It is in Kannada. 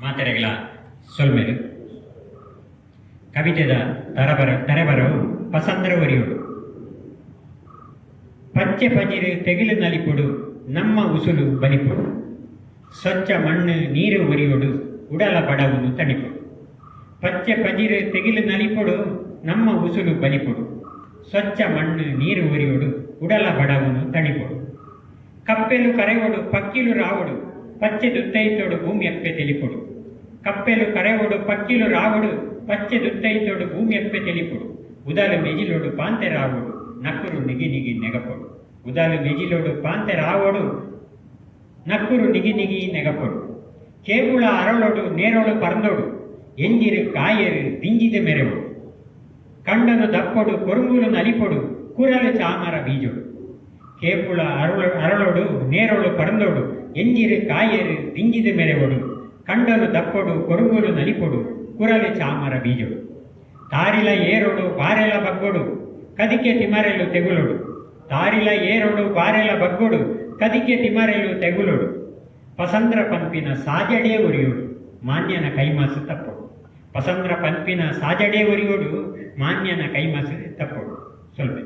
ಮಾತೆರೆಗಳ ಸೊಲ್ಮೆಲು ಕವಿತೆದ ತರಬರ ತರಬರವು ಪಸಂದ್ರ ಒರಿಯೋಡು ಪಚ್ಚೆ ಪಜಿರು ತೆಗಿಲು ನಲಿಪುಡು, ನಮ್ಮ ಉಸುಲು ಬಲಿಪುಡು. ಸ್ವಚ್ಛ ಮಣ್ಣು ನೀರು ಒರಿಯೋಡು, ಉಡಲ ಬಡವನು ತಣಿಪುಡು. ಪಚ್ಚೆ ಪಜಿರು ತೆಗಿಲು ನಲಿಪುಡು, ನಮ್ಮ ಉಸುಲು ಬಲಿಪುಡು. ಸ್ವಚ್ಛ ಮಣ್ಣು ನೀರು ಒರಿಯೋಡು, ಉಡಲ ಬಡವನು ತಣಿಪುಡು. ಕಪ್ಪೆಲು ಕರೆಯೋಡು, ಪಕ್ಕಿಲು ರಾವಡು. ಪಚ್ಚೆ భూమి ಭೂಮಿಯಪ್ಪೆ తెలిపుడు ಕಪ್ಪೆಲು ಕರೆವೊಡು ಪಕ್ಕಿಲು ರಾವಡು ಪಚ್ಚೆ భూమి ಭೂಮಿಯಪ್ಪೆ తెలిపుడు ಉದಲು ಮೆಜಿಲೋಡು ಪಾಂತೆ రావుడు ನಕ್ಕುರು ನಿಗಿ ನಿಗಿ ನೆಗಪೊಡು. ಉದಲು ಮೆಜಿಲೋಡು ಪಾಂತೆ ರಾವಡು నక్కురు ನಿಗಿ ನಿಗಿ ನೆಗಪೊಡು. ಕೇಬುಳ ಅರಳೊಡು, ನೇರೊಳು ಪರಂದೊಡು. ಎಂಜಿರ ಕಾಯರು ದಿಂಜಿದ ಮೆರೆವಡು. ಕಂಡನು ದಪ್ಪೊಡು ಕೊರುಂಗುಲು ನಲಿಪೊಡು, ಕುರಲು ಚಾಮರ ಬೀಜೊಡು. ಕೇಪುಳ ಅರಳು ಅರಳೊಡು, ನೇರೊಳು ಪರಂದೊಡು ಎಂಜಿರು ಕಾಯರು ದಿಂಜಿದ ಮೆರೆವಡು ಕಂಡನು ದಪ್ಪೊಡು ಕೊರುಗುಲು ನಲಿಪೊಡು, ಕುರಲು ಚಾಮರ ಬೀಜೋಡು. ತಾರಿಲ ಏರೊಡು ಬಾರೆಲ ಬಗ್ಗೊಡು, ಕದಿಕೆ ತಿಮರೆಲು ತೆಗುಲೊಡು. ತಾರಿಲ ಏರೊಡು ಬಾರೆಲ ಬಗ್ಗೊಡು, ಕದಿಕೆ ತಿಮರೆಲು ತೆಗುಲೊಡು. ಪಸಂದ್ರ ಪಂಪಿನ ಸಾಜಡೆ ಉರಿಯೋಡು ಮಾನ್ಯನ ಕೈಮಾಸು ತಪ್ಪೊಡು. ಪಸಂದ್ರ ಪಂಪಿನ ಸಾಜಡೆ ಉರಿಯೋಡು ಮಾನ್ಯನ ಕೈಮಾಸು ತಪ್ಪೊಡು. ಸ್ವಲ್ಪ